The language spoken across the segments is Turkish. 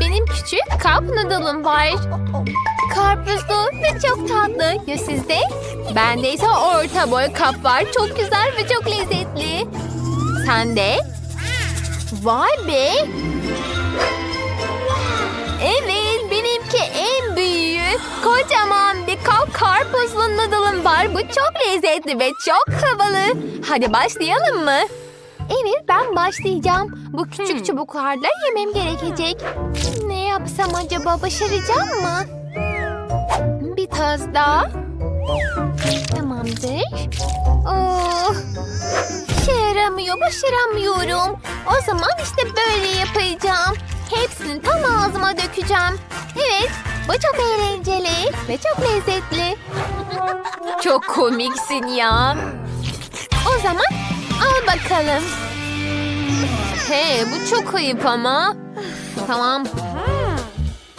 Benim küçük kap noodle'ım var. Karpuzlu ve çok tatlı. Ya sizde? Bende ise orta boy kap var. Çok güzel ve çok lezzetli. Sende? Vay be. Evet benimki en büyüğü. Kocaman bir kap karpuzlu noodle'ım var. Bu çok lezzetli ve çok havalı. Hadi başlayalım mı? Evet ben başlayacağım. Bu küçük çubuklarla yemem gerekecek. Ne yapsam acaba başaracağım mı? Bir toz daha. Tamamdır. Oh, işe yaramıyor, başaramıyorum. O zaman işte böyle yapacağım. Hepsini tam ağzıma dökeceğim. Evet, bu çok eğlenceli ve çok lezzetli. Çok komiksin ya. O zaman al bakalım. Hey, bu çok ayıp ama. Tamam.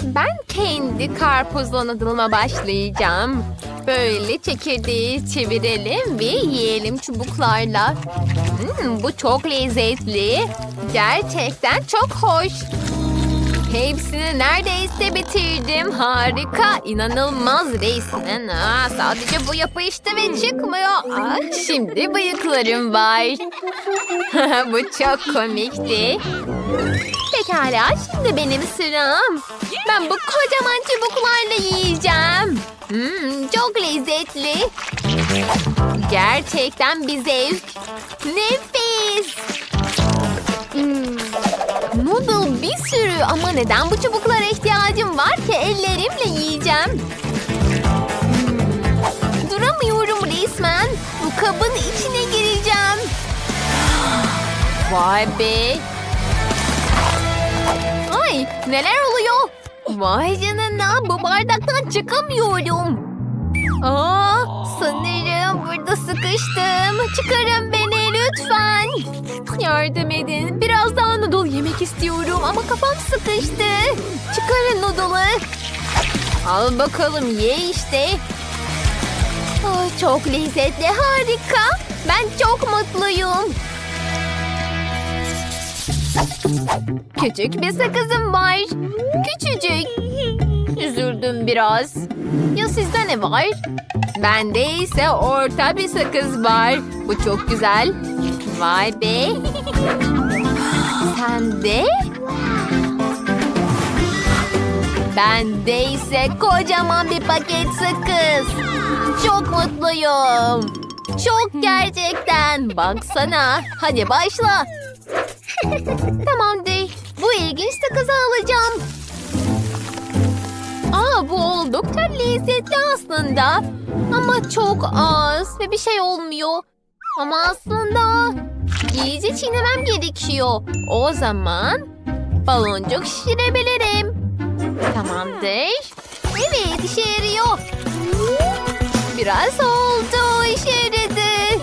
Ben kendi karpuzlu noodle'ıma başlayacağım. Böyle çekirdeği çevirelim ve yiyelim çubuklarla. Hmm, bu çok lezzetli. Gerçekten çok hoş. Hepsini neredeyse bitirdim. Harika, inanılmaz resmen. Aa, sadece bu yapıştı ve çıkmıyor. Aa, şimdi bıyıklarım var. bu çok komikti. Pekala, şimdi benim sıram. Ben bu kocaman çubuklarla yiyeceğim. Hmm, çok lezzetli. Gerçekten bir zevk. Nefis. Hmm, Noodle bir sürü ama neden bu çubuklara ihtiyacım var ki ellerimle yiyeceğim. Hmm, Duramıyorum resmen. Bu kabın içine gireceğim. Vay be. Ay neler oluyor? Vay canına bu bardaktan çıkamıyorum. Aa, sanırım burada sıkıştım. Çıkarın beni lütfen. Yardım edin. Biraz daha noodle yemek istiyorum ama kafam sıkıştı. Çıkarın noodle'ı. Al bakalım ye işte. Aa, çok lezzetli harika. Ben çok mutluyum. Küçük bir sakızım var. Küçücük. Üzüldüm biraz. Ya sizde ne var? Bende ise orta bir sakız var. Bu çok güzel. Vay be. Sende? Bende ise kocaman bir paket sakız. Çok mutluyum. Çok gerçekten. Baksana. Hadi başla. Tamamdır. Bu ilginç sakızı alacağım. Aa bu oldukça lezzetli aslında. Ama çok az ve bir şey olmuyor. Ama aslında iyice çiğnemem gerekiyor. O zaman baloncuk şişirebilirim. Tamamdır. Evet işe yarıyor. Biraz oldu işe yaradı.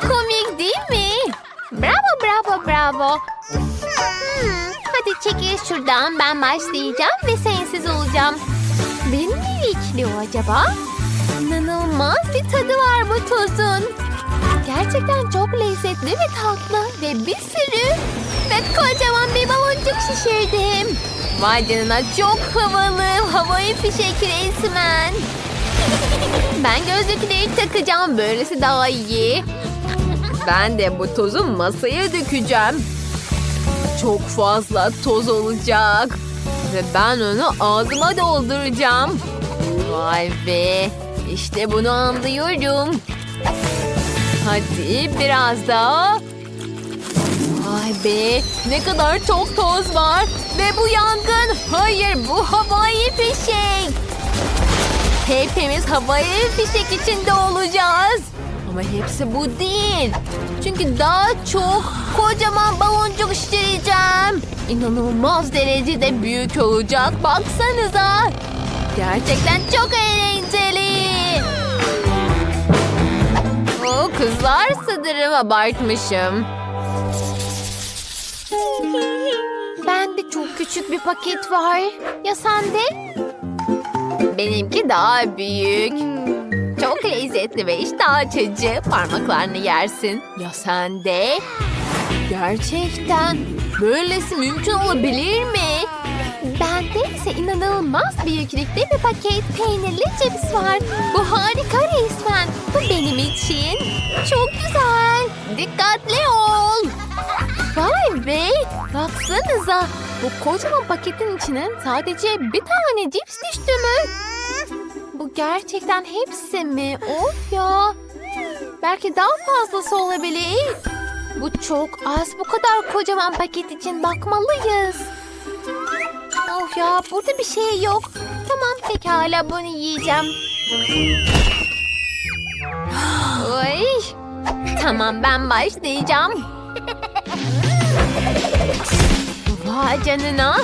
Komik değil mi? Bravo bravo bravo. Hmm, hadi çekil şuradan ben başlayacağım ve sensiz olacağım. Beni ne bekliyor acaba? İnanılmaz bir tadı var bu tozun. Gerçekten çok lezzetli ve tatlı ve bir sürü ve kocaman bir baloncuk şişirdim. Vay canına çok havalı, havai fişek resmen. Ben gözlükleri takacağım, böylesi daha iyi. Ben de bu tozu masaya dökeceğim. Çok fazla toz olacak. Ve ben onu ağzıma dolduracağım. Vay be. İşte bunu anlıyorum. Hadi biraz daha. Vay be. Ne kadar çok toz var. Ve bu yangın. Hayır bu havai fişek. Hepimiz havai fişek içinde olacağız. Ama hepsi bu değil. Çünkü daha çok kocaman baloncuk şişireceğim. İnanılmaz derecede büyük olacak. Baksanıza. Gerçekten çok eğlenceli. O kızlar sanırım abartmışım. Bende çok küçük bir paket var. Ya sende? Benimki daha büyük. Çok lezzetli ve iştah açıcı. Parmaklarını yersin. Ya sen de? Gerçekten Böylesi mümkün olabilir mi? Bende ise inanılmaz büyüklükte bir paket peynirli cips var. Bu harika resmen. Bu benim için. Çok güzel. Dikkatli ol. Vay be. Baksanıza. Bu kocaman paketin içine sadece bir tane cips düştü mü? Bu gerçekten hepsi mi? Of ya. Belki daha fazlası olabilir. Bu çok az. Bu kadar kocaman paket için bakmalıyız. Of ya burada bir şey yok. Tamam pekala bunu yiyeceğim. Oy. Tamam ben başlayacağım. Vay canına.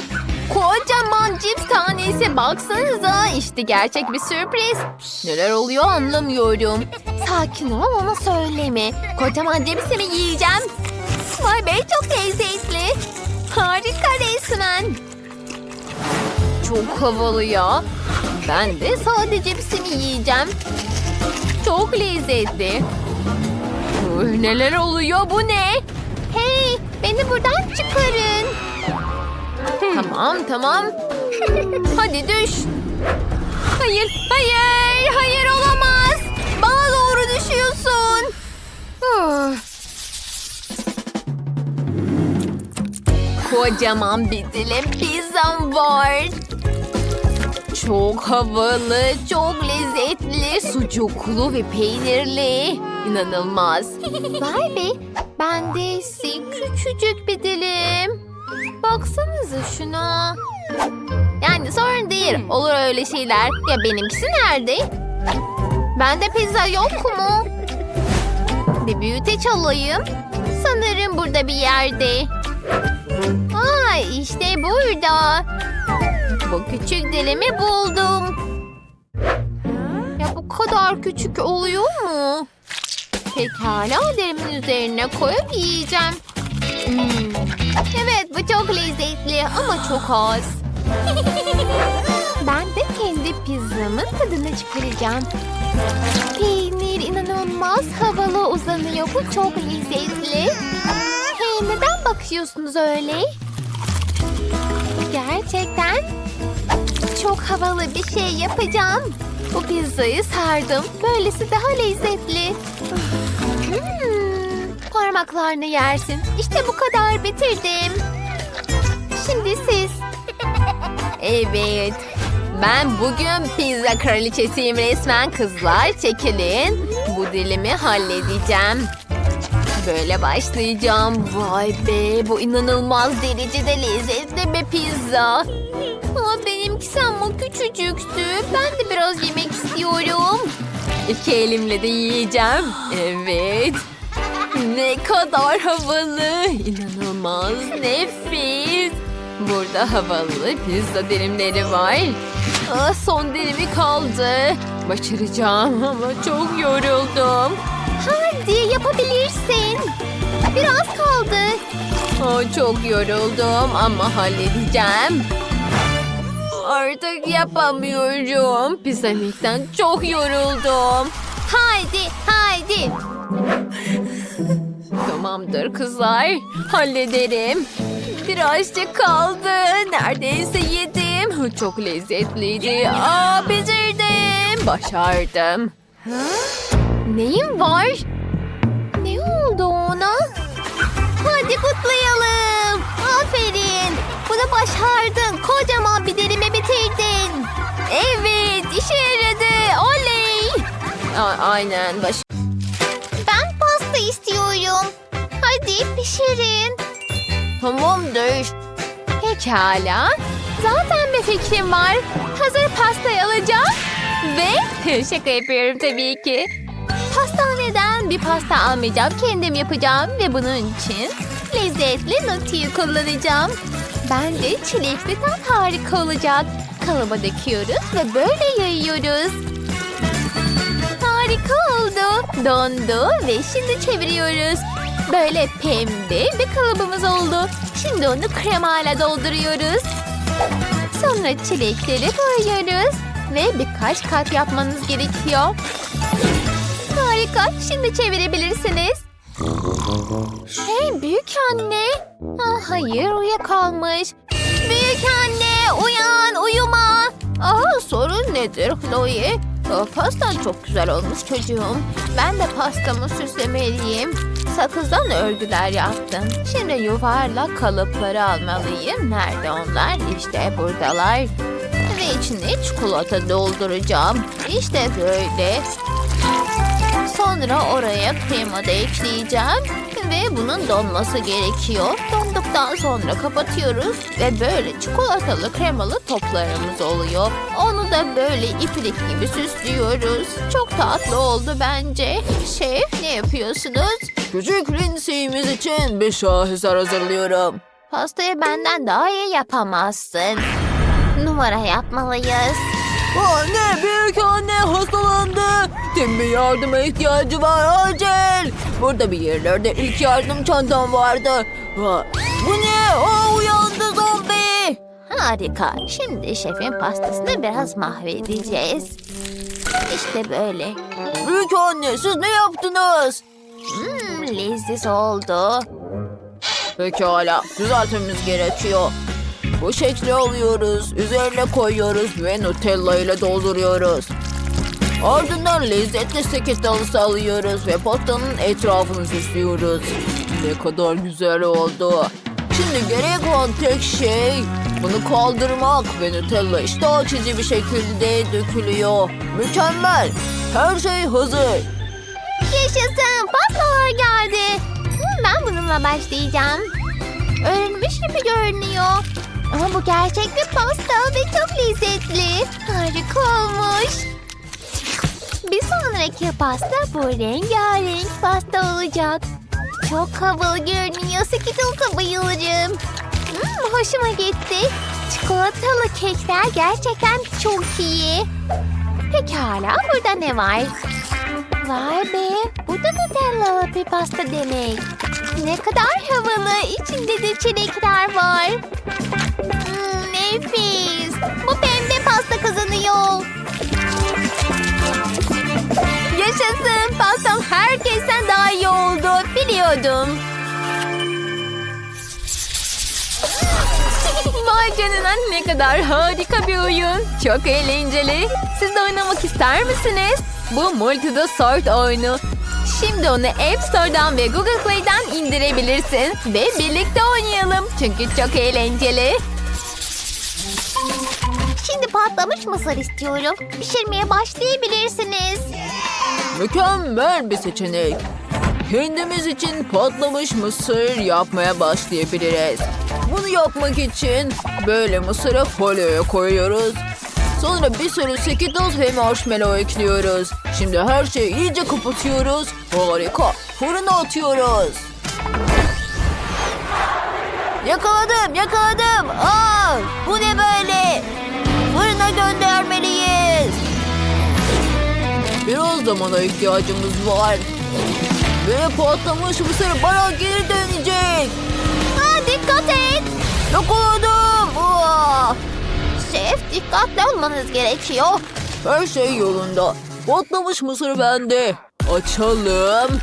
Kocaman cips tanesi baksanıza. İşte gerçek bir sürpriz. Neler oluyor anlamıyorum. Sakin ol ona söyleme. Kocaman cipsimi yiyeceğim. Vay be çok lezzetli. Harika resmen. Çok havalı ya. Ben de sadece cipsimi yiyeceğim. Çok lezzetli. Uy, neler oluyor bu ne? Hey beni buradan çıkarın. Tamam tamam. Hadi düş. Hayır hayır hayır olamaz. Bana doğru düşüyorsun. Ah. Kocaman bir dilim pizzam var. Çok havalı, çok lezzetli, sucuklu ve peynirli. İnanılmaz. Vay be, bende ise küçücük bir dilim. Baksanıza şuna. Yani sorun değil, olur öyle şeyler. Ya benimkisi nerede? Bende pizza yok mu? Bir büyüteç alayım. Sanırım burada bir yerde. Aa işte burada. Bu küçük dilimi buldum. Ya bu kadar küçük oluyor mu? Pekala dilimin üzerine koyup yiyeceğim. Hmm. Evet bu çok lezzetli ama çok az. ben de kendi pizzamın tadını çıkaracağım. Peynir inanılmaz havalı uzanıyor. Bu çok lezzetli. Hey neden bakıyorsunuz öyle? Gerçekten çok havalı bir şey yapacağım. Bu pizzayı sardım. Böylesi daha lezzetli. Parmaklarını yersin. İşte bu kadar bitirdim. Şimdi siz. Evet. Ben bugün pizza kraliçesiyim resmen kızlar. Çekilin. Bu dilimi halledeceğim. Böyle başlayacağım. Vay be bu inanılmaz derecede lezzetli bir pizza. Aa, benimkisi ama küçücüktü. Ben de biraz yemek istiyorum. İki elimle de yiyeceğim. Evet. Ne kadar havalı. İnanılmaz nefis. Burada havalı pizza dilimleri var. Aa, son dilimi kaldı. Başaracağım ama çok yoruldum. Hadi yapabilirsin. Biraz kaldı. Aa, çok yoruldum ama halledeceğim. Artık yapamıyorum. Pizza çok yoruldum. Haydi, haydi. Tamamdır kızlar. Hallederim. Birazcık kaldı. Neredeyse yedim. Çok lezzetliydi. Aa, bitirdim. Başardım. Neyim var? Ne oldu ona? Hadi kutlayalım. Aferin. Bunu başardın. Kocaman bir dilimi bitirdin. Evet işe yaradı. Oley. A- aynen baş. Pasta istiyorum. Hadi pişirin. Tamamdır. Pekala. Zaten bir fikrim var. Hazır pastayı alacağım. Ve şaka yapıyorum tabii ki. Pastaneden bir pasta almayacağım. Kendim yapacağım ve bunun için lezzetli nutiyi kullanacağım. Bence çilekli tat harika olacak. Kalıba döküyoruz ve böyle yayıyoruz. Harika oldu. Dondu ve şimdi çeviriyoruz. Böyle pembe bir kalıbımız oldu. Şimdi onu kremayla dolduruyoruz. Sonra çilekleri koyuyoruz. Ve birkaç kat yapmanız gerekiyor. Harika. Şimdi çevirebilirsiniz. Hey büyük anne. Ah, hayır uyuyakalmış. Büyük anne uyan uyuma. Aha sorun nedir Chloe? Pastan çok güzel olmuş çocuğum. Ben de pastamı süslemeliyim. Sakızdan örgüler yaptım. Şimdi yuvarlak kalıpları almalıyım. Nerede onlar? İşte buradalar. Ve içine çikolata dolduracağım. İşte böyle. Sonra oraya krema da ekleyeceğim. Ve bunun donması gerekiyor. Donduktan sonra kapatıyoruz. Ve böyle çikolatalı kremalı toplarımız oluyor. Onu da böyle iplik gibi süslüyoruz. Çok tatlı oldu bence. Şef ne yapıyorsunuz? Küçük Lindsay'imiz için bir şaheser hazırlıyorum. Pastayı benden daha iyi yapamazsın. Numara yapmalıyız. Anne, büyük anne hastalandı. Tim'in yardıma ihtiyacı var acil. Burada bir yerlerde ilk yardım çantam vardı. Ha, bu ne? O uyandı zombi. Harika. Şimdi şefin pastasını biraz mahvedeceğiz. İşte böyle. Büyük anne siz ne yaptınız? Hmm, leziz oldu. Pekala düzeltmemiz gerekiyor. Bu şekli alıyoruz, üzerine koyuyoruz ve Nutella ile dolduruyoruz. Ardından lezzetli seketalısı alıyoruz ve pastanın etrafını süslüyoruz. Ne kadar güzel oldu. Şimdi gerek olan tek şey bunu kaldırmak ve Nutella işte açıcı bir şekilde dökülüyor. Mükemmel. Her şey hazır. Yaşasın pastalar geldi. Hmm, ben bununla başlayacağım. Öğrenmiş gibi görünüyor. Ama bu gerçek bir pasta ve çok lezzetli. Harika olmuş. Bir sonraki pasta bu rengarenk pasta olacak. Çok havalı görünüyor. Skittles'a bayılırım. Hmm, hoşuma gitti. Çikolatalı kekler gerçekten çok iyi. Pekala burada ne var? Vay be, bu da Nutellalı bir pasta demek. Ne kadar havalı, içinde de çilekler var. Hmm, nefis. Bu pembe pasta kazanıyor. Yaşasın, pastam herkesten daha iyi oldu. Biliyordum. Vay ne kadar harika bir oyun. Çok eğlenceli. Siz de oynamak ister misiniz? Bu Multida Sort oyunu. Şimdi onu App Store'dan ve Google Play'den indirebilirsin. Ve birlikte oynayalım. Çünkü çok eğlenceli. Şimdi patlamış mısır istiyorum. Pişirmeye başlayabilirsiniz. Mükemmel bir seçenek. Kendimiz için patlamış mısır yapmaya başlayabiliriz. Bunu yapmak için böyle mısırı folyoya koyuyoruz. Sonra bir sürü Skittles ve marshmallow ekliyoruz. Şimdi her şeyi iyice kapatıyoruz. Harika. Fırına atıyoruz. Yakaladım, yakaladım. Zamana ihtiyacımız var. Ve patlamış mısır bana geri dönecek. Ha, dikkat et. Yakaladım. Aa! Şef dikkatli olmanız gerekiyor. Her şey yolunda. Patlamış mısır bende. Açalım.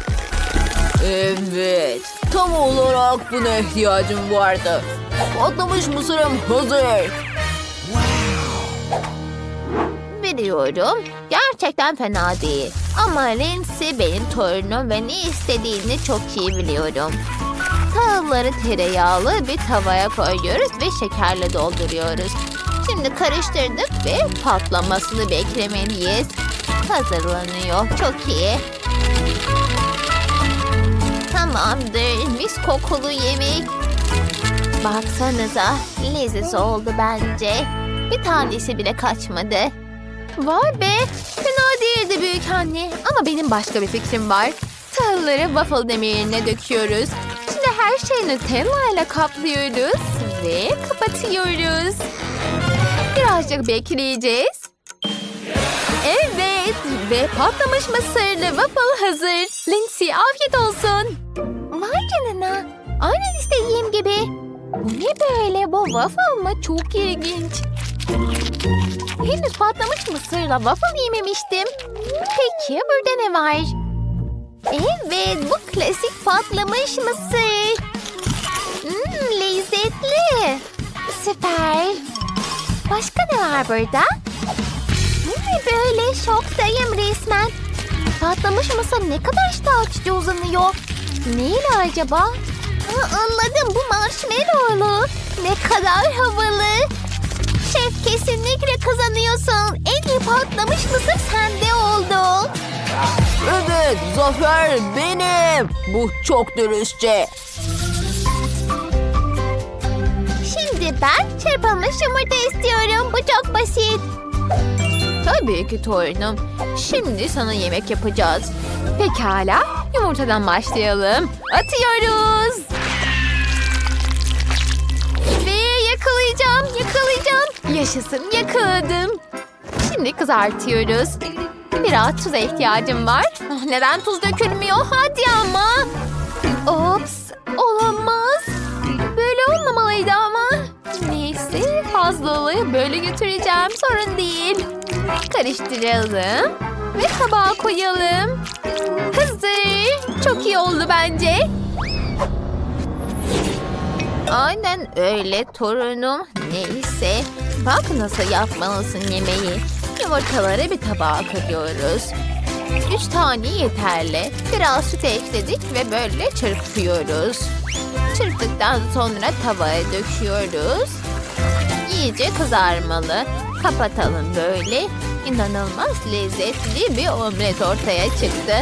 Evet. Tam olarak buna ihtiyacım vardı. Patlamış mısırım hazır. Biliyorum. Gerçekten fena değil. Ama Lindsay benim torunum ve ne istediğini çok iyi biliyorum. Tahılları tereyağlı bir tavaya koyuyoruz ve şekerle dolduruyoruz. Şimdi karıştırdık ve patlamasını beklemeliyiz. Hazırlanıyor. Çok iyi. Tamamdır. Mis kokulu yemek. Baksanıza. Leziz oldu bence. Bir tanesi bile kaçmadı. Vay be. Fena değildi büyük anne. Ama benim başka bir fikrim var. Tahılları waffle demirine döküyoruz. Şimdi her şeyi Nutella ile kaplıyoruz. Ve kapatıyoruz. Birazcık bekleyeceğiz. Evet ve patlamış mısırlı waffle hazır. Lindsay afiyet olsun. Vay canına. Aynen istediğim gibi. Bu ne böyle? Bu waffle mı? Çok ilginç. Henüz patlamış mısırla waffle yememiştim. Peki burada ne var? Evet bu klasik patlamış mısır. Hmm, lezzetli. Süper. Başka ne var burada? Hmm, böyle şoktayım resmen. Patlamış mısır ne kadar iştah açıcı uzanıyor. Neyle acaba? Ha, anladım bu marshmallowlu. Ne kadar havalı. Şef kesinlikle kazanıyorsun. En iyi patlamış mısır sende oldu. Evet, zafer benim. Bu çok dürüstçe. Şimdi ben çırpılmış yumurta istiyorum. Bu çok basit. Tabii ki torunum. Şimdi sana yemek yapacağız. Pekala. Yumurtadan başlayalım. Atıyoruz. Yaşasın yakaladım. Şimdi kızartıyoruz. Biraz tuza ihtiyacım var. Ah, Neden tuz dökülmüyor? Hadi ama. Ops, olamaz. Böyle olmamalıydı ama. Neyse fazlalığı böyle götüreceğim. Sorun değil. Karıştıralım. Ve tabağa koyalım. Hazır. Çok iyi oldu bence. Aynen öyle torunum. Neyse. Bak nasıl yapmalısın yemeği. Yumurtaları bir tabağa koyuyoruz. Üç tane yeterli. Biraz süt ekledik ve böyle çırpıyoruz. Çırptıktan sonra tavaya döküyoruz. İyice kızarmalı. Kapatalım böyle. İnanılmaz lezzetli bir omlet ortaya çıktı.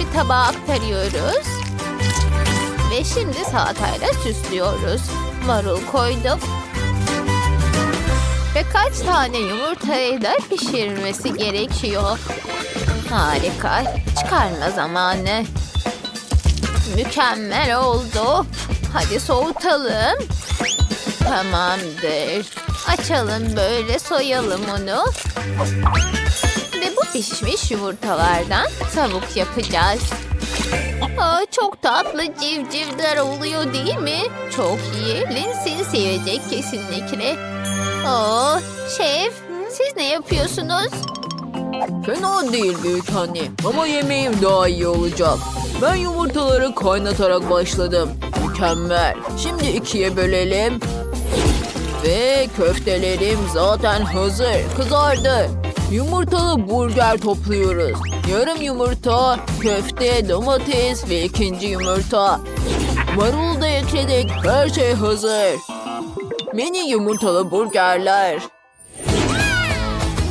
Bir tabağa aktarıyoruz. Ve şimdi salatayla süslüyoruz. Marul koyduk. Ve kaç tane yumurtayı da pişirmesi gerekiyor. Harika. Çıkarma zamanı. Mükemmel oldu. Hadi soğutalım. Tamamdır. Açalım böyle soyalım onu. Ve bu pişmiş yumurtalardan tavuk yapacağız. Aa, çok tatlı civcivler oluyor değil mi? Çok iyi. Lindsay sevecek kesinlikle. Oo, şef siz ne yapıyorsunuz? Fena değil büyük anne ama yemeğim daha iyi olacak. Ben yumurtaları kaynatarak başladım. Mükemmel. Şimdi ikiye bölelim. Ve köftelerim zaten hazır. Kızardı. Yumurtalı burger topluyoruz. Yarım yumurta, köfte, domates ve ikinci yumurta. Marul da ekledik. Her şey hazır. Mini yumurtalı burgerler.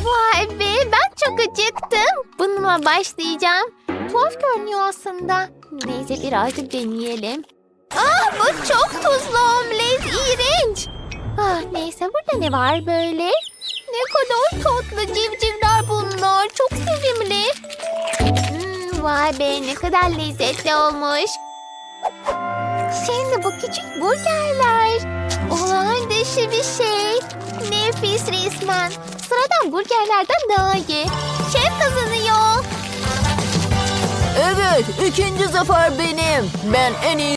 Vay be ben çok acıktım. Bununla başlayacağım. Tuhaf görünüyor aslında. Neyse birazcık deneyelim. Ah bu çok tuzlu omlet. iğrenç. Ah, neyse burada ne var böyle? Ne kadar tatlı civcivler bunlar. Çok sevimli. Hmm, vay be ne kadar lezzetli olmuş. Şimdi bu küçük burgerler. Olağan dışı bir şey. Nefis resmen. Sıradan burgerlerden daha iyi. Şef kazanıyor. Evet, ikinci zafer benim. Ben en iyi